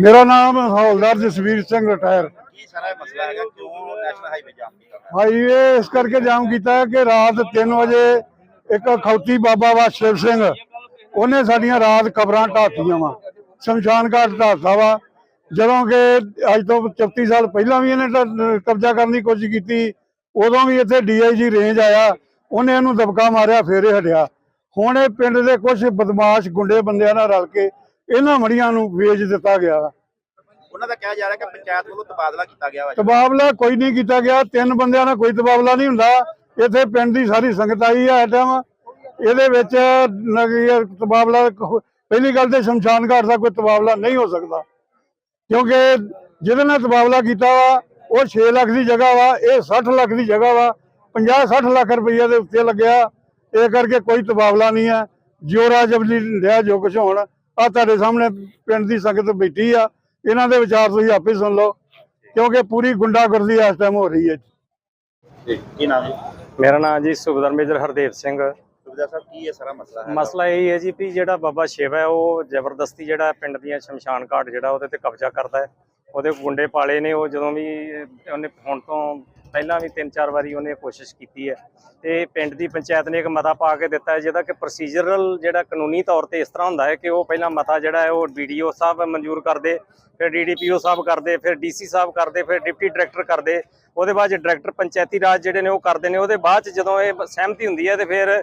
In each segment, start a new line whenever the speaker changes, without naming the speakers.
ਮੇਰਾ ਨਾਮ ਹੌਲਦਾਰ ਜਸਵੀਰ ਸਿੰਘ ਰਿਟਾਇਰ।
ਕੀ ਸਾਰਾ ਮਸਲਾ ਹੈਗਾ? ਕਿਉਂ ਨੈਸ਼ਨਲ ਹਾਈਵੇ ਜਾਮ ਕੀਤਾ? ਹੋਇਆ
ਹਾਈਵੇ ਇਸ ਕਰਕੇ ਜਾਮ ਕੀਤਾ ਹੈ ਕਿ ਰਾਤ 3 ਵਜੇ ਇੱਕ ਖੌਤੀ ਬਾਬਾ ਵਾ ਸ਼ਿਵ ਸਿੰਘ ਉਹਨੇ ਸਾਡੀਆਂ ਰਾਤ ਕਬਰਾਂ ਢਾਤੀਆਂ ਵਾ। ਸ਼ਮਸ਼ਾਨ ਘਾਟ ਢਾਤਾ ਵਾ। ਜਦੋਂ ਕਿ ਅੱਜ ਤੋਂ 34 ਸਾਲ ਪਹਿਲਾਂ ਵੀ ਇਹਨੇ ਕਬਜ਼ਾ ਕਰਨ ਦੀ ਕੋਸ਼ਿਸ਼ ਕੀਤੀ ਉਦੋਂ ਵੀ ਇੱਥੇ ਡੀਆਈਜੀ ਰੇਂਜ ਆਇਆ ਉਹਨੇ ਇਹਨੂੰ ਦਬਕਾ ਮਾਰਿਆ ਫੇਰ ਹਟਿਆ। ਹੁਣ ਇਹ ਪਿੰਡ ਦੇ ਕੁਝ ਬਦਮਾਸ਼ ਗੁੰਡੇ ਬੰਦਿਆਂ ਨਾਲ ਰਲ ਕੇ ਇਹਨਾਂ ਮੜੀਆਂ ਨੂੰ ਵੇਚ ਦਿੱਤਾ ਗਿਆ।
ਉਹਨਾਂ ਦਾ ਕਿਹਾ ਜਾ ਰਿਹਾ ਕਿ ਪੰਚਾਇਤ ਵੱਲੋਂ ਤਬਾਦਲਾ ਕੀਤਾ ਗਿਆ ਵਾ
ਤਬਾਦਲਾ ਕੋਈ ਨਹੀਂ ਕੀਤਾ ਗਿਆ। ਤਿੰਨ ਬੰਦਿਆਂ ਨਾਲ ਕੋਈ ਤਬਾਦਲਾ ਨਹੀਂ ਹੁੰਦਾ। ਇੱਥੇ ਪਿੰਡ ਦੀ ਸਾਰੀ ਸੰਗਤ ਆਈ ਇਸ ਟਾਈਮ ਇਹਦੇ ਵਿੱਚ ਤਬਾਦਲਾ ਪਹਿਲੀ ਗੱਲ ਤੇ ਸ਼ਮਸ਼ਾਨ ਘਾਟ ਦਾ ਕੋਈ ਤਬਾਦਲਾ ਨਹੀਂ ਹੋ ਸਕਦਾ। ਕਿਉਂਕਿ ਜਿਹਦੇ ਨਾਲ ਤਬਾਦਲਾ ਕੀਤਾ ਵਾ ਉਹ 6 ਲੱਖ ਦੀ ਜਗ੍ਹਾ ਵਾ ਇਹ 60 ਲੱਖ ਦੀ ਜਗ੍ਹਾ ਵਾ। 50 60 ਲੱਖ ਰੁਪਈਆ ਦੇ ਉੱਤੇ ਲੱਗਿਆ। ਇਹ ਕਰਕੇ ਕੋਈ ਤਬਾਦਲਾ ਨਹੀਂ ਹੈ ਜਿਉਰਾ ਜਬਲੀ ਲਿਆ ਜੋ ਕੁਛ ਹੋਣ। ਆ ਤੁਹਾਡੇ ਸਾਹਮਣੇ ਪਿੰਡ ਦੀ ਸੰਗਤ ਬੈਠੀ ਆ। ਇਹਨਾਂ ਦੇ ਵਿਚਾਰ ਤੁਸੀਂ ਆਪੇ ਸੁਣ ਲਓ ਕਿਉਂਕਿ ਪੂਰੀ ਗੁੰਡਾਗਰਦੀ ਇਸ ਟਾਈਮ ਹੋ ਰਹੀ ਹੈ
ਕੀ ਨਾਮ ਜੀ?
ਮੇਰਾ ਨਾਮ ਜੀ ਸੁਬਦਰ ਮੇਜਰ ਹਰਦੇਵ ਸਿੰਘ।
ਸੁਬਿਦਾ ਸਾਹਿਬ ਕੀ ਇਹ ਸਾਰਾ ਮਸਲਾ ਹੈ
ਮਸਲਾ ਇਹ ਹੈ ਜੀ ਵੀ ਜਿਹੜਾ ਬਾਬਾ ਸ਼ਿਵ ਹੈ ਉਹ ਜ਼ਬਰਦਸਤੀ ਜਿਹੜਾ ਪਿੰਡ ਦੀਆਂ ਸ਼ਮਸ਼ਾਨ ਘਾਟ ਜਿਹੜਾ ਉਹਦੇ ਤੇ ਕਬਜ਼ਾ ਕਰਦਾ ਹੈ। ਉਹਦੇ ਗੁੰਡੇ ਪਾਲੇ ਨੇ ਉਹ ਜਦੋਂ ਵੀ ਉਹਨੇ ਹੁਣ ਤੋਂ ਪਹਿਲਾਂ ਵੀ ਤਿੰਨ ਚਾਰ ਵਾਰੀ ਉਹਨੇ ਕੋਸ਼ਿਸ਼ ਕੀਤੀ ਹੈ ਤੇ ਪਿੰਡ ਦੀ ਪੰਚਾਇਤ ਨੇ ਇੱਕ ਮਤਾ ਪਾ ਕੇ ਦਿੱਤਾ ਹੈ, ਜਿਹਦਾ ਕਿ ਪ੍ਰੋਸੀਜਰਲ ਜਿਹੜਾ ਕਾਨੂੰਨੀ ਤੌਰ ਤੇ ਇਸ ਤਰ੍ਹਾਂ ਹੁੰਦਾ ਹੈ ਕਿ ਉਹ ਪਹਿਲਾਂ ਮਤਾ ਜਿਹੜਾ ਹੈ ਉਹ ਵੀਡੀਓ ਸਾਹਿਬ ਮਨਜ਼ੂਰ ਕਰਦੇ, ਫਿਰ ਡੀਡੀਪੀਓ ਸਾਹਿਬ ਕਰਦੇ, ਫਿਰ ਡੀਸੀ ਸਾਹਿਬ ਕਰਦੇ, ਫਿਰ ਡਿਪਟੀ ਡਾਇਰੈਕਟਰ ਕਰਦੇ, ਉਹਦੇ ਬਾਅਦ ਡਾਇਰੈਕਟਰ ਪੰਚਾਇਤੀ ਰਾਜ ਜਿਹੜੇ ਨੇ ਉਹ ਕਰਦੇ ਨੇ, ਉਹਦੇ ਬਾਅਦ ਚ ਜਦੋਂ ਇਹ ਸਹਿਮਤੀ ਹੁੰਦੀ ਹੈ ਤੇ ਫਿਰ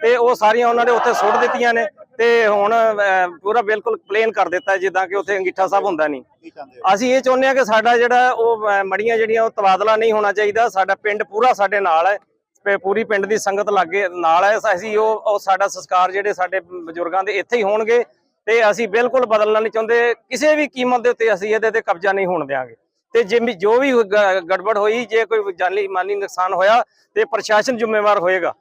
ਤੇ ਉਹ ਸਾਰੀਆਂ ਉਹਨਾਂ ਨੇ ਉੱਥੇ ਸੁੱਟ ਦਿੱਤੀਆਂ ਨੇ ਤੇ ਹੁਣ ਪੂਰਾ ਬਿਲਕੁਲ ਪਲੇਨ ਕਰ ਦਿੱਤਾ ਜਿੱਦਾਂ ਕਿ ਉੱਥੇ ਅੰਗੀਠਾ ਸਾਹਿਬ ਹੁੰਦਾ ਨਹੀਂ। ਅਸੀਂ ਇਹ ਚਾਹੁੰਦੇ ਹਾਂ ਕਿ ਸਾਡਾ ਜਿਹੜਾ ਉਹ ਮੜੀਆਂ ਜਿਹੜੀਆਂ ਉਹ ਤਬਾਦਲਾ ਨਹੀਂ ਹੋਣਾ ਚਾਹੀਦਾ। ਸਾਡਾ ਪਿੰਡ ਪੂਰਾ ਸਾਡੇ ਨਾਲ ਹੈ। ਪੂਰੀ ਪਿੰਡ ਦੀ ਸੰਗਤ ਲਾਗੇ ਨਾਲ ਹੈ। ਅਸੀਂ ਉਹ ਸਾਡਾ ਸੰਸਕਾਰ ਜਿਹੜੇ ਸਾਡੇ ਬਜ਼ੁਰਗਾਂ ਦੇ ਇੱਥੇ ਹੀ ਹੋਣਗੇ ਤੇ ਅਸੀਂ ਬਿਲਕੁਲ ਬਦਲਣਾ ਨਹੀਂ ਚਾਹੁੰਦੇ। ਕਿਸੇ ਵੀ ਕੀਮਤ ਦੇ ਉੱਤੇ ਅਸੀਂ ਇਹਦੇ ਤੇ ਕਬਜ਼ਾ ਨਹੀਂ ਹੋਣ ਦੇਵਾਂਗੇ ਤੇ ਜੇ ਜੋ ਵੀ ਗੜਬੜ ਹੋਈ, ਜੇ ਕੋਈ ਜਾਨੀ ਮਾਲੀ ਨੁਕਸਾਨ ਹੋਇਆ ਤੇ ਪ੍ਰਸ਼ਾਸਨ ਜ਼ਿੰਮੇਵਾਰ ਹੋਏਗਾ।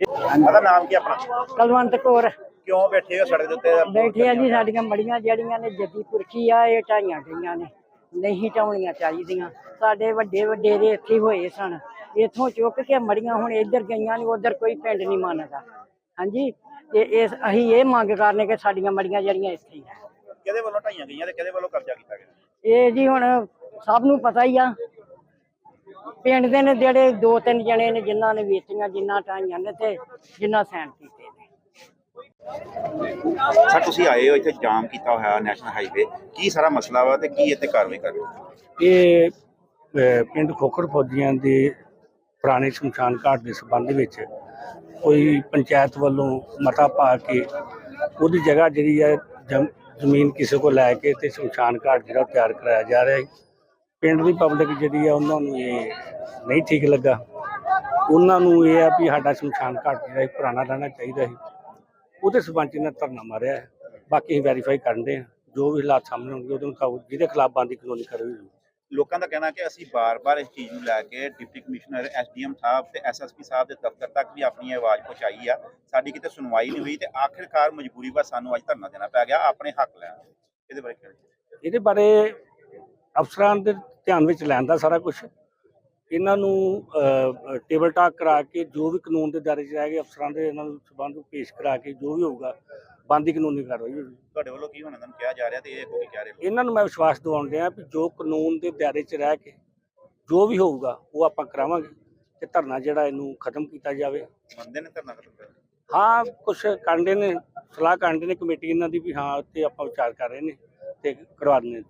ਉਹਦਾ ਨਾਮ ਕੀ ਆਪਣਾ?
ਕਲਵੰਤ ਕੌਰ।
ਕਿਉਂ ਬੈਠੇ ਹੋ ਸੜਕ ਦੇ ਉੱਤੇ?
ਬੈਠੇ ਆ ਜੀ ਸਾਡੀਆਂ ਮੜੀਆਂ ਜਿਹੜੀਆਂ ਨੇ ਜੱਦੀ ਪੁਰਖੀ ਆ ਇਹ ਢਾਈਆਂ ਗਈਆਂ ਨੇ। ਨਹੀਂ ਢਾਉਣੀਆਂ ਚਾਹੀਦੀਆਂ। ਸਾਡੇ ਵੱਡੇ ਵੱਡੇਰੇ ਇੱਥੇ ਹੋਏ ਸਨ। ਇੱਥੋਂ ਚੁੱਕ ਕੇ ਮੜੀਆਂ ਹੁਣ ਇੱਧਰ ਗਈਆਂ ਨੇ ਉਧਰ ਕੋਈ ਪਿੰਡ ਨਹੀਂ ਮੰਨਦਾ। ਹਾਂਜੀ? ਤੇ ਇਸ ਅਸੀਂ ਇਹ ਮੰਗ ਕਰਨੇ ਕਿ ਸਾਡੀਆਂ ਮੜੀਆਂ ਜਿਹੜੀਆਂ ਇੱਥੇ ਹੀ ਆ
ਕਿਹਦੇ ਵੱਲੋਂ ਢਾਈਆਂ ਗਈਆਂ ਤੇ ਕਿਹਦੇ ਵੱਲੋਂ ਕਬਜ਼ਾ ਕੀਤਾ ਗਿਆ?
ਇਹ ਜੀ ਹੁਣ ਸਭ ਨੂੰ ਪਤਾ ਹੀ ਆ। ਪਿੰਡ ਦੇ ਨੇ ਜਿਹੜੇ ਦੋ ਤਿੰਨ ਜਣੇ ਨੇ ਜਿਨ੍ਹਾਂ ਨੇ ਵੇਚੀਆਂ ਜਿਨ੍ਹਾਂ ਢਾਈਆਂ ਨੇ ਤੇ ਜਿਨ੍ਹਾਂ ਸੈਨ ਕੀਤੇ ਨੇ।
ਸਰ ਤੁਸੀਂ ਆਏ ਹੋ ਇੱਥੇ ਜਾਮ ਕੀਤਾ ਹੋਇਆ ਨੈਸ਼ਨਲ ਹਾਈਵੇ। ਕੀ ਸਾਰਾ ਮਸਲਾ ਵਾ ਤੇ ਕੀ ਇੱਥੇ ਕਾਰਵਾਈ ਕਰ ਰਹੇ ਹੋ?
ਇਹ ਅਹ, ਪਿੰਡ ਖੋਖਰ ਫੌਜੀਆਂ ਦੇ ਪੁਰਾਣੇ ਸ਼ਮਸ਼ਾਨ ਘਾਟ ਦੇ ਸੰਬੰਧ ਵਿੱਚ ਕੋਈ ਪੰਚਾਇਤ ਵੱਲੋਂ ਮਤਾ ਪਾ ਕੇ ਉਹਦੀ ਜਗ੍ਹਾ ਜਿਹੜੀ ਹੈ ਜਮ- ਜ਼ਮੀਨ ਕਿਸੇ ਕੋਲ ਲੈ ਕੇ ਤੇ ਸ਼ਮਸ਼ਾਨ ਘਾਟ ਜਿਹੜਾ ਤਿਆਰ ਕਰਾਇਆ ਜਾ ਰਿਹਾ ਹੈ। ਪਿੰਡ ਦੀ ਪਬਲਿਕ ਜਿਹੜੀ ਆ ਉਹਨਾਂ ਨੂੰ ਇਹ ਨਹੀਂ ਠੀਕ ਲੱਗਾ। ਉਹਨਾਂ ਨੂੰ ਇਹ ਆ ਵੀ ਸਾਡਾ ਸ਼ਮਸ਼ਾਨ ਘਾਟ ਜਿਹੜਾ ਇਹ ਪੁਰਾਣਾ ਰਹਿਣਾ ਚਾਹੀਦਾ ਸੀ। ਉਹਦੇ ਸਬੰਧ 'ਚ ਇਹਨਾਂ ਧਰਨਾ ਮਾਰਿਆ ਹੈ। ਬਾਕੀ ਵੈਰੀਫਾਈ ਕਰਨ ਦੇ ਹਾਂ। ਜੋ ਵੀ ਹਾਲਾਤ ਸਾਹਮਣੇ ਹੋਣਗੇ ਉਹਦੇ ਮੁਤਾਬਕ ਜਿਹਦੇ ਖਿਲਾਫ ਬੰਦੀ ਕਾਨੂੰਨੀ ਕਾਰਵਾਈ ਹੋਊਗੀ।
ਲੋਕਾਂ ਦਾ ਕਹਿਣਾ ਕਿ ਅਸੀਂ ਬਾਰ-ਬਾਰ ਇਸ ਚੀਜ਼ ਨੂੰ ਲੈ ਕੇ ਡਿਪਟੀ ਕਮਿਸ਼ਨਰ ਐਸਡੀਐਮ ਸਾਹਿਬ ਤੇ ਐਸਐਸਪੀ ਸਾਹਿਬ ਦੇ ਦਫ਼ਤਰ ਤੱਕ ਵੀ ਆਪਣੀ ਆਵਾਜ਼ ਪਹੁੰਚਾਈ ਆ। ਸਾਡੀ ਕਿਤੇ ਸੁਣਵਾਈ ਨਹੀਂ ਹੋਈ ਤੇ ਆਖਿਰਕਾਰ ਮਜਬੂਰੀ ਵਾ ਸਾਨੂੰ ਅੱਜ ਧਰਨਾ ਦੇਣਾ ਪੈ ਗਿਆ। ਆਪਣੇ ਹੱਕ ਲੈਣ। ਇਹਦੇ ਬਾਰੇ
ਇਹਦੇ ਬਾਰੇ ਅਫਸਰਾਂ ਦੇ ਧਿਆਨ ਵਿੱਚ ਲੈਣ ਦਾ ਸਾਰਾ ਕੁਝ ਇਹਨਾਂ ਨੂੰ ਟੇਬਲ ਟਾਕ ਕਰਾ ਕੇ ਜੋ ਵੀ ਕਾਨੂੰਨ ਦੇ ਦਾਇਰੇ 'ਚ ਰਹਿ ਗਏ ਅਫਸਰਾਂ ਦੇ ਇਹਨਾਂ ਨੂੰ ਸਬੰਧ ਪੇਸ਼ ਕਰਾ ਕੇ ਜੋ ਵੀ ਹੋਊਗਾ ਬੰਦੀ ਕਾਨੂੰਨੀ ਕਾਰਵਾਈ ਹੋਊਗੀ।
ਤੁਹਾਡੇ ਵੱਲੋਂ ਕੀ ਹੁਣ ਇਹਨਾਂ ਨੂੰ ਕਿਹਾ ਜਾ ਰਿਹਾ ਤੇ ਇਹ ਕੋਈ ਕਹਿ ਰਹੇ ਹੋ
ਇਹਨਾਂ ਨੂੰ ਮੈਂ ਵਿਸ਼ਵਾਸ ਦਿਵਾਉਣ ਡਿਆ ਵੀ ਜੋ ਕਾਨੂੰਨ ਦੇ ਦਾਇਰੇ 'ਚ ਰਹਿ ਕੇ ਜੋ ਵੀ ਹੋਊਗਾ ਉਹ ਆਪਾਂ ਕਰਾਵਾਂਗੇ ਤੇ ਧਰਨਾ ਜਿਹੜਾ ਇਹਨੂੰ ਖਤਮ ਕੀਤਾ ਜਾਵੇ।
ਮੰਨਦੇ ਨੇ ਧਰਨਾ ਖਤਮ ਕਰ
ਹਾਂ ਕੁਝ ਕਾਂਡੇ ਨੇ ਸਲਾਹ ਕਾਂਡੇ ਨੇ ਕਮੇਟੀ ਇਹਨਾਂ ਦੀ ਵੀ ਹਾਂ ਤੇ ਆਪਾਂ ਵਿਚਾਰ ਕਰ ਰਹੇ ਨੇ ਤੇ ਕਰਵਾ ਦਿੰਦੇ